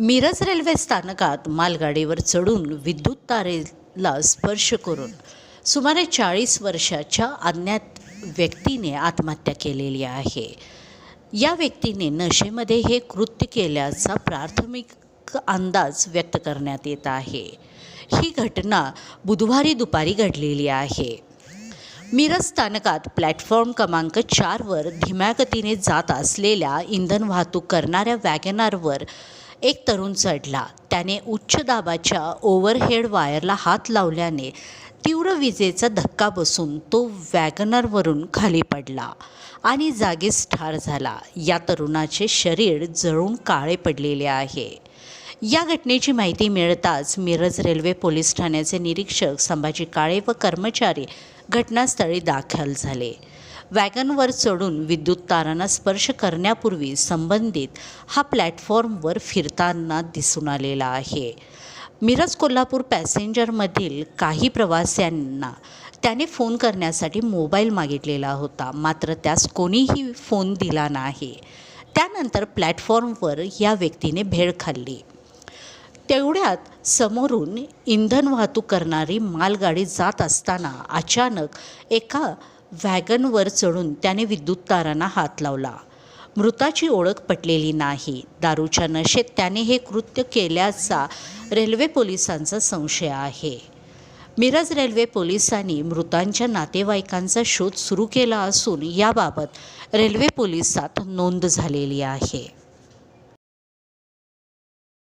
Miraj railway स्थानकात मालगाडीवर चढून विद्युत तारेला स्पर्श करून सुमारे चाळीस वर्षाच्या अज्ञात व्यक्तीने आत्महत्या केलेली आहे. या व्यक्तीने नशेमध्ये हे कृत्य केल्याचा प्राथमिक अंदाज व्यक्त करण्यात येत आहे. ही घटना बुधवारी दुपारी घडलेली आहे. मिरज स्थानकात प्लॅटफॉर्म क्रमांक चारवर धीम्या गतीने जात असलेल्या इंधन वाहतूक करणाऱ्या वॅगनारवर एक तरुण चढला. त्याने उच्च दाबाच्या ओव्हरहेड वायरला हात लावल्याने तीव्र विजेचा धक्का बसून तो वॅगनरवरून खाली पडला आणि जागीच ठार झाला. या तरुणाचे शरीर जळून काळे पडलेले आहे. या घटनेची माहिती मिळताच मिरज रेल्वे पोलीस ठाण्याचे निरीक्षक संभाजी काळे व कर्मचारी घटनास्थळी दाखल झाले. वॅगनवर चढून विद्युत तारांना स्पर्श करण्यापूर्वी संबंधित हा प्लॅटफॉर्मवर फिरताना दिसून आलेला आहे. मिरज कोल्हापूर पॅसेंजरमधील काही प्रवाशांना त्याने फोन करण्यासाठी मोबाईल मागितलेला होता. मात्र त्यास कोणीही फोन दिला नाही. त्यानंतर प्लॅटफॉर्मवर या व्यक्तीने भेळ खाल्ली. तेवढ्यात समोरून इंधन वाहतूक करणारी मालगाडी जात असताना अचानक एका वॅगनवर चढून त्याने विद्युत तारांना हात लावला. मृताची ओळख पटलेली नाही. दारूच्या नशेत त्याने हे कृत्य केल्याचा रेल्वे पोलिसांचा संशय आहे. मिरज रेल्वे पोलिसांनी मृतांच्या नातेवाईकांचा शोध सुरू केला असून याबाबत रेल्वे पोलिसात नोंद झालेली आहे.